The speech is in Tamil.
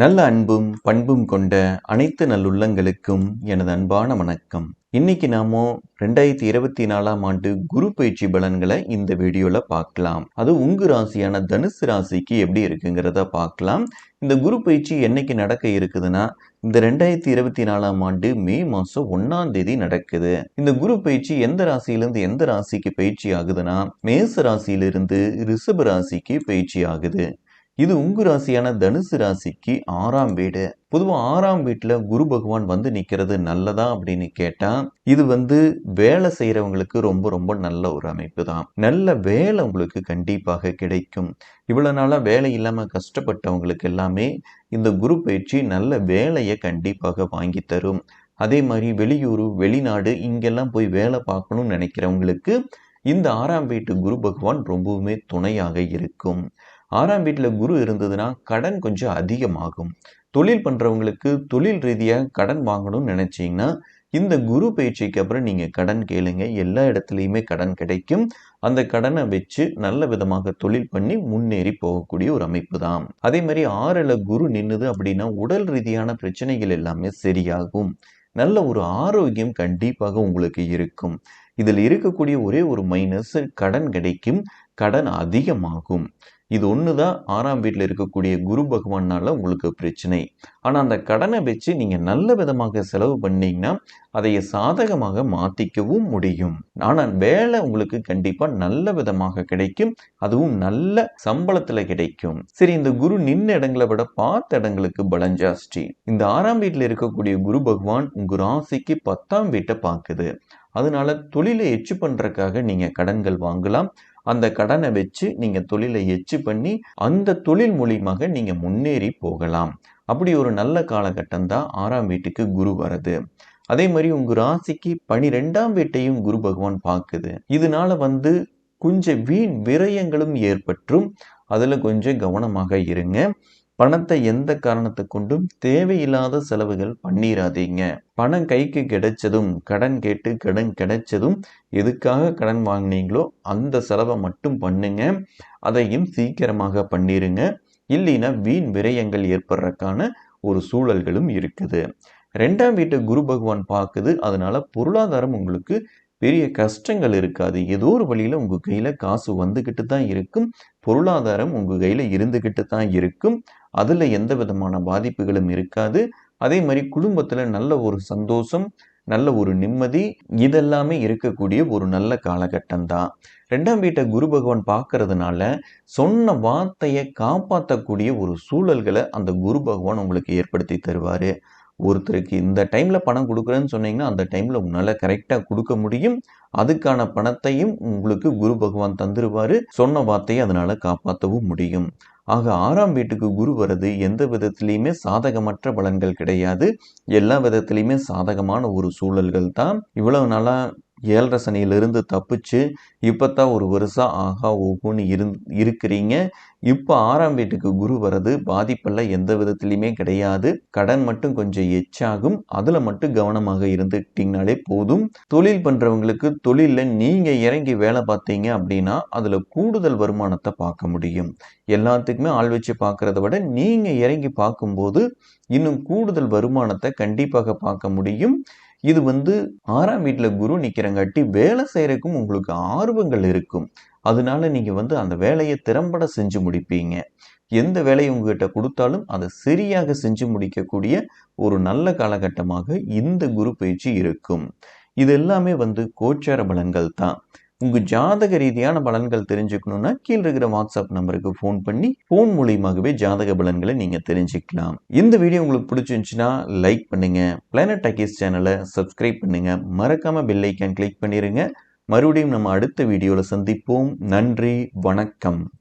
நல்ல அன்பும் பண்பும் கொண்ட அனைத்து நல்லுள்ளங்களுக்கும் எனது அன்பான வணக்கம். இன்னைக்கு நாமோ ரெண்டாயிரத்தி இருபத்தி நாலாம் ஆண்டு குரு பயிற்சி பலன்களை இந்த வீடியோவில் பார்க்கலாம். அது உங்க ராசியான தனுசு ராசிக்கு எப்படி இருக்குங்கிறத பார்க்கலாம். இந்த குரு பயிற்சி என்னைக்கு நடக்க இருக்குதுன்னா இந்த ரெண்டாயிரத்தி இருபத்தி நாலாம் ஆண்டு மே மாதம் ஒன்னாம் தேதி நடக்குது. இந்த குரு பயிற்சி எந்த ராசியிலிருந்து எந்த ராசிக்கு பயிற்சி ஆகுதுன்னா மேச ராசியிலிருந்து ரிஷப ராசிக்கு பயிற்சி ஆகுது. இது உங்க ராசியான தனுசு ராசிக்கு ஆறாம் வீடு. பொதுவா ஆறாம் வீட்டுல குரு பகவான் வந்து நிக்கிறது நல்லதா அப்படின்னு கேட்டா இது வந்து வேலை செய்யறவங்களுக்கு ரொம்ப ரொம்ப நல்ல ஒரு அமைப்பு தான் நல்ல வேலை உங்களுக்கு கண்டிப்பாக கிடைக்கும். இவ்வளவு நாளா வேலை இல்லாம கஷ்டப்பட்டவங்களுக்கு எல்லாமே இந்த குரு பயிற்சி நல்ல வேலையை கண்டிப்பாக வாங்கி தரும். அதே மாதிரி வெளியூர் வெளிநாடு இங்கெல்லாம் போய் வேலை பார்க்கணும்னு நினைக்கிறவங்களுக்கு இந்த ஆறாம் வீட்டு குரு பகவான் ரொம்பவுமே துணையாக இருக்கும். ஆறாம் வீட்டில் குரு இருந்ததுன்னா கடன் கொஞ்சம் அதிகமாகும். தொழில் பண்ணுறவங்களுக்கு தொழில் ரீதியாக கடன் வாங்கணும்னு நினச்சிங்கன்னா இந்த குரு பயிற்சிக்கு அப்புறம் நீங்கள் கடன் கேளுங்க. எல்லா இடத்துலையுமே கடன் கிடைக்கும். அந்த கடனை வச்சு நல்ல விதமாக தொழில் பண்ணி முன்னேறி போகக்கூடிய ஒரு அமைப்பு தான் அதே மாதிரி ஆறில் குரு நின்னுது அப்படின்னா உடல் ரீதியான பிரச்சனைகள் எல்லாமே சரியாகும். நல்ல ஒரு ஆரோக்கியம் கண்டிப்பாக உங்களுக்கு இருக்கும். இதில் இருக்கக்கூடிய ஒரே ஒரு மைனஸ் கடன் கிடைக்கும். கடன் அதிகமாகும். இது ஒன்று தான் ஆறாம் வீட்டில் இருக்கக்கூடிய குரு பகவானால் உங்களுக்கு பிரச்சனை. ஆனால் அந்த கடனை வச்சு நீங்கள் நல்ல விதமாக செலவு பண்ணிங்கன்னா அதை சாதகமாக மாற்றிக்கவும் முடியும். ஆனால் வேலை உங்களுக்கு கண்டிப்பாக நல்ல விதமாக கிடைக்கும். அதுவும் நல்ல சம்பளத்தில் கிடைக்கும். சரி இந்த குரு நின்ன இடங்களை விட பார்த்த இடங்களுக்கு பலம் ஜாஸ்தி. இந்த ஆறாம் வீட்டில் இருக்கக்கூடிய குரு பகவான் உங்கள் ராசிக்கு பத்தாம் வீட்டை பார்க்குது. அதனால தொழிலை எச்சு பண்ணுறதுக்காக நீங்கள் கடன்கள் வாங்கலாம். அந்த கடனை வச்சு நீங்கள் தொழிலை எச்சு பண்ணி அந்த தொழில் மூலியமாக நீங்கள் முன்னேறி போகலாம். அப்படி ஒரு நல்ல காலகட்டம் தான் ஆறாம் வீட்டுக்கு குரு வருது அதே மாதிரி உங்கள் ராசிக்கு பனிரெண்டாம் வீட்டையும் குரு பகவான் பார்க்குது. இதனால வந்து கொஞ்சம் வீண் விரயங்களும் ஏற்பட்டும் அதில் கொஞ்சம் கவனமாக இருங்க. பணத்தை எந்த காரணத்தை கொண்டும் தேவையில்லாத செலவுகள் பண்ணிடாதீங்க பணம் கைக்கு கிடைச்சதும் கடன் கேட்டு கடன் கிடைச்சதும் எதுக்காக கடன் வாங்கினீங்களோ அந்த செலவை மட்டும் பண்ணுங்க. அதையும் சீக்கிரமாக பண்ணிடுங்க இல்லைன்னா வீண் விரயங்கள் ஏற்படுறதுக்கான ஒரு சூழல்களும் இருக்குது. ரெண்டாம் வீட்டை குரு பகவான் பார்க்குது. அதனால பொருளாதாரம் உங்களுக்கு பெரிய கஷ்டங்கள் இருக்காது. ஏதோ ஒரு வழியில் உங்கள் கையில் காசு வந்துக்கிட்டு தான் இருக்கும். பொருளாதாரம் உங்கள் கையில் இருந்துக்கிட்டு தான் இருக்கும். அதில் எந்த விதமான பாதிப்புகளும் இருக்காது. அதே மாதிரி குடும்பத்தில் நல்ல ஒரு சந்தோஷம் நல்ல ஒரு நிம்மதி இதெல்லாமே இருக்கக்கூடிய ஒரு நல்ல காலகட்டம் தான். ரெண்டாம் வீட்டை குரு பகவான் பார்க்கறதுனால சொன்ன வார்த்தையை காப்பாற்றக்கூடிய ஒரு சூழல்களை அந்த குரு பகவான் உங்களுக்கு ஏற்படுத்தி தருவார். ஒருத்தருக்கு இந்த டைமில் பணம் கொடுக்குறேன்னு சொன்னீங்கன்னா அந்த டைமில் உங்களால் கரெக்டாக கொடுக்க முடியும். அதுக்கான பணத்தையும் உங்களுக்கு குரு பகவான் தந்துருவார். சொன்ன வார்த்தையை அதனால் காப்பாற்றவும் முடியும். ஆக ஆறாம் வீட்டுக்கு குரு வர்றது எந்த விதத்திலையுமே சாதகமற்ற பலன்கள் கிடையாது. எல்லா விதத்திலையுமே சாதகமான ஒரு சூழல்கள் தான் இவ்வளவு நாளாக ஏழரை சனியிலிருந்து தப்பிச்சு இப்போ தான் ஒரு வருஷம் ஆகா ஓகுன்னு இரு இருக்கிறீங்க. இப்போ ஆறாம் வீட்டுக்கு குரு வர்றது பாதிப்பெல்லாம் எந்த விதத்துலையுமே கிடையாது. கடன் மட்டும் கொஞ்சம் எச்சாகும். அதில் மட்டும் கவனமாக இருந்துக்கிட்டிங்கனாலே போதும். தொழில் பண்ணுறவங்களுக்கு தொழிலில் நீங்கள் இறங்கி வேலை பார்த்தீங்க அப்படின்னா அதில் கூடுதல் வருமானத்தை பார்க்க முடியும். எல்லாத்துக்குமே ஆள் வச்சு பார்க்குறத விட நீங்கள் இறங்கி பார்க்கும்போது இன்னும் கூடுதல் வருமானத்தை கண்டிப்பாக பார்க்க முடியும். இது வந்து ஆறாம் வீட்டில் குரு நிற்கிறங்காட்டி வேலை செய்கிறக்கும் உங்களுக்கு ஆர்வங்கள் இருக்கும். அதனால நீங்கள் வந்து அந்த வேலையை திறம்பட செஞ்சு முடிப்பீங்க. எந்த வேலையை உங்ககிட்ட கொடுத்தாலும் அதை சரியாக செஞ்சு முடிக்கக்கூடிய ஒரு நல்ல காலகட்டமாக இந்த குரு பயிற்சி இருக்கும். இது எல்லாமே வந்து கோச்சார பலன்கள் தான். உங்கள் ஜாதக ரீதியான பலன்கள் தெரிஞ்சுக்கணும்னா கீழே இருக்கிற வாட்ஸ்அப் நம்பருக்கு ஃபோன் பண்ணி ஃபோன் மூலியமாகவே ஜாதக பலன்களை நீங்கள் தெரிஞ்சுக்கலாம். இந்த வீடியோ உங்களுக்கு பிடிச்சிருந்துச்சுன்னா லைக் பண்ணுங்கள் பிளானட் டக்கீஸ் சேனலை சப்ஸ்கிரைப் பண்ணுங்கள் மறக்காமல் பெல் ஐக்கான் கிளிக் பண்ணிடுங்க மறுபடியும் நம்ம அடுத்த வீடியோவில் சந்திப்போம். நன்றி வணக்கம்.